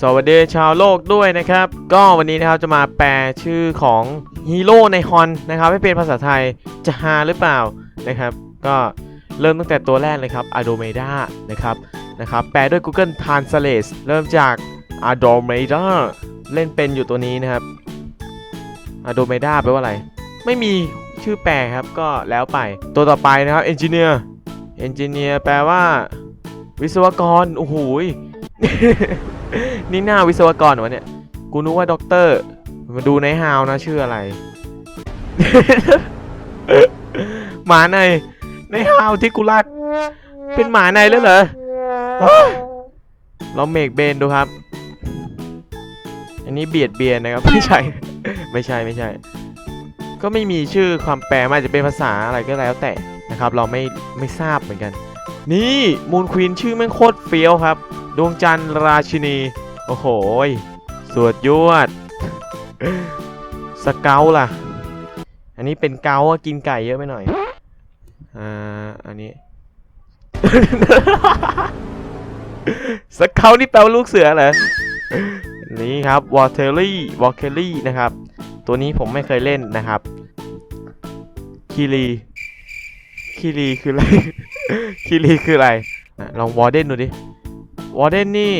สวัสดีชาวโลกด้วยนะครับ ก็วันนี้นะครับจะมาแปลชื่อของฮีโร่ในฮอนนะครับให้เป็นภาษาไทยจะฮาหรือเปล่านะครับ ก็เริ่มตั้งแต่ตัวแรกเลยครับ a d o m e d a นะครับนะครับแปลด้วย Google Translate เริ่มจาก a d o m e d a เล่นเป็นอยู่ตัวนี้นะครับ a d o m e d a แปลว่าอะไร ไม่มีชื่อแปลครับก็แล้วไปตัวต่อไปนะครับ Engineer Engineer แปลว่า วิศวกรโอ้โห นี่หน้าวิศวกรเหรอวะเนี่ย กูนึกว่าด็อกเตอร์ มาดูในฮาวนะชื่ออะไร หมาในในฮาวที่กูรัก เป็นหมาในแล้วเหรอเราเมกเบนดูครับ อันนี้เบียดเบียนนะครับ ไม่ใช่ ไม่ใช่ไม่ใช่ ก็ไม่มีชื่อความแปลมันอาจจะเป็นภาษาอะไรก็แล้วแต่นะครับ เราไม่ไม่ทราบเหมือนกัน นี่มูนควีนชื่อแม่งโคตรเฟี้ยวครับ ดวงจันทร์ราชินี โอ้โหสวดยวด สเกลล่ะ อันนี้เป็นเกาอะกินไก่เยอะไปหน่อย อ่า อันนี้ สเกลนี่แปลว่าลูกเสือเหรอ นี่ครับวอเทอรี่วอเทอรี่นะครับ ตัวนี้ผมไม่เคยเล่นนะครับ คีรีคีรีคืออะไร คีรีคืออะไร ลองวอร์เดนดูดิ วอร์เดนนี่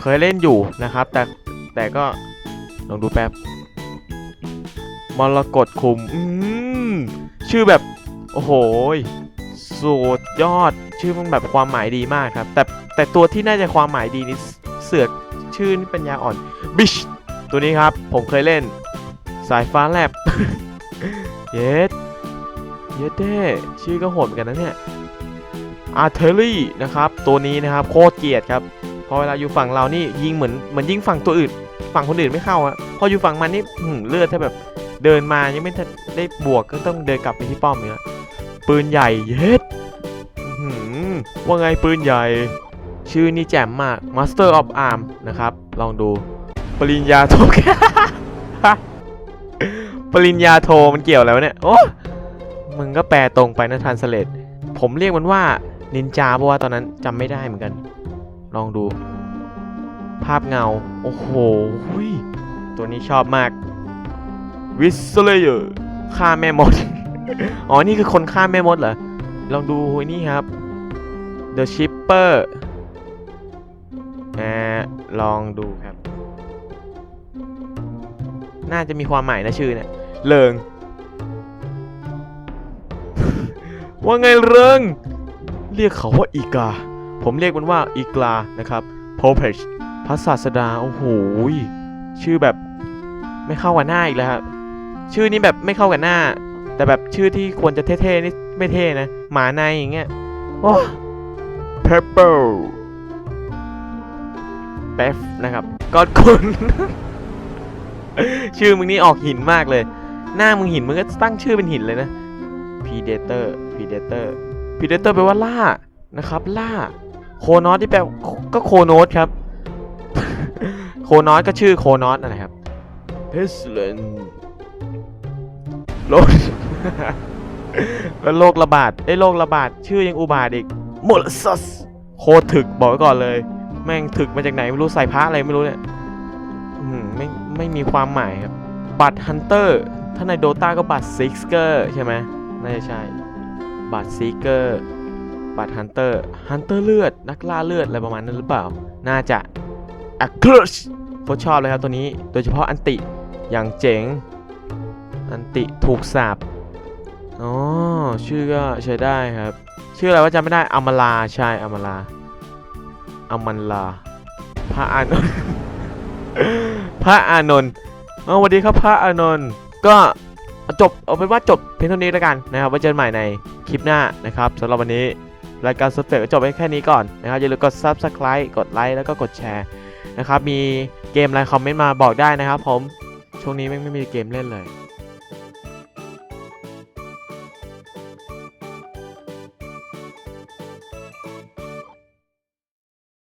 เคยเล่นอยู่นะครับ แต่แต่ก็ลองดูแป๊บมรกตคุมอืมชื่อแบบ โอ้โหสุดยอดชื่อมันแบบความหมายดีมากครับ แต่แต่ตัวที่น่าจะความหมายดีนี่เสือกชื่อนี่ปัญญาอ่อนบิชตัวนี้ครับ ผมเคยเล่นสายฟ้าแลบเย็ดเยอะเด้ชื่อก็โหดเหมือนกันนะเนี่ย อาร์เทอรี่นะครับตัวนี้นะครับโคตรเกียดครับพอเวลาอยู่ฝั่งเรานี่ยิงเหมือนเหมือนยิงฝั่งตัวอื่น ฝั่งคนอื่นไม่เข้าอะพออยู่ฝั่งมันนี่หืมเลือดถ้าแบบเดินมายังไม่ได้บวกก็ต้องเดินกลับไปที่ป้อมเนี่ยปืนใหญ่เย็ดว่าไงปืนใหญ่ ชื่อนี่แจ่มมาก Master of Arm นะครับ ลองดู ปริญญาโทปริญญาโทมันเกี่ยวแล้วเนี่ย โอ้ มึงก็แปลตรงไปนะทันสเลตผมเรียกมันว่า นินจาเพราะว่าตอนนั้นจำไม่ได้เหมือนกัน ลองดู ภาพเงา โอ้โหหุยตัวนี้ชอบมากวิสเลเยอร์ฆ่าแม่มด อ๋อ นี่คือคนฆ่าแม่มดเหรอ ลองดูไอ้นี่ครับ The Shipper อ่าลองดูครับ น่าจะมีความหมายนะชื่อเนี่ยเลิง ว่าไงเริง เรียกเขาว่าอีกา ผมเรียกมันว่าอีกานะครับโพเพชพระศาสดา โอ้โหยชื่อแบบไม่เข้ากับหน้าอีกแล้วครับ ชื่อนี้แบบไม่เข้ากับหน้า แต่แบบชื่อที่ควรจะเท่ๆนี่ไม่เท่นะ หมาในอย่างเงี้ย โอ้เพปเปอร์เปฟนะครับกอดคุณ ชื่อมึงนี่ออกหินมากเลย หน้ามึงหินมึงก็ตั้งชื่อเป็นหินเลยนะ Predator Predator Predator แปลว่าล่านะครับ ล่าโคนอสที่แปลก็โคโนสครับ โคนอสก็ชื่อโคนอสนะครับ Pestilence โรคแล้วโรคระบาดไอ้ยโรคระบาดชื่อยังอุบาทอีก m o l s u s โคตรถึกบอกไว้ก่อนเลย แม่งถึกมาจากไหนไม่รู้ใส่พระอะไรไม่รู้เนี่ยอื้อหือไม่ไม่มีความหมายครับ บัตรฮันเตอร์ถ้าในโดตาก็บัตรซิกเกอร์ใช่ไหมน่าจะใช่ บัตรซีเกอร์ บัตรฮันเตอร์ ฮันเตอร์เลือด นักล่าเลือดอะไรประมาณนั้นหรือเปล่า น่าจะอะครุชโคตรชอบเลยครับตัวนี้ โดยเฉพาะอันติ อย่างเจ๋ง อันติถูกสาบอ๋อ ชื่อก็ใช้ได้ครับ ชื่ออะไรว่าจำไม่ได้อมลาใช่อมลาอมันลา พระอานนท์ พระอานนท์อ๋อสวัสดีครับพระอานนท์ ก็ จบเอาเป็นว่าจบเพียงเท่านี้แล้วกันนะครับไว้เจอกันใหม่ในคลิปหน้านะครับสำหรับวันนี้รายการสเตก็จบไปแค่นี้ก่อนนะครับอย่าลืมกด subscribe กดไลค์แล้วก็กดแชร์นะครับมีเกมอะไรคอมเมนต์มาบอกได้นะครับผมช่วงนี้ไม่ไม่มีเกมเล่นเลย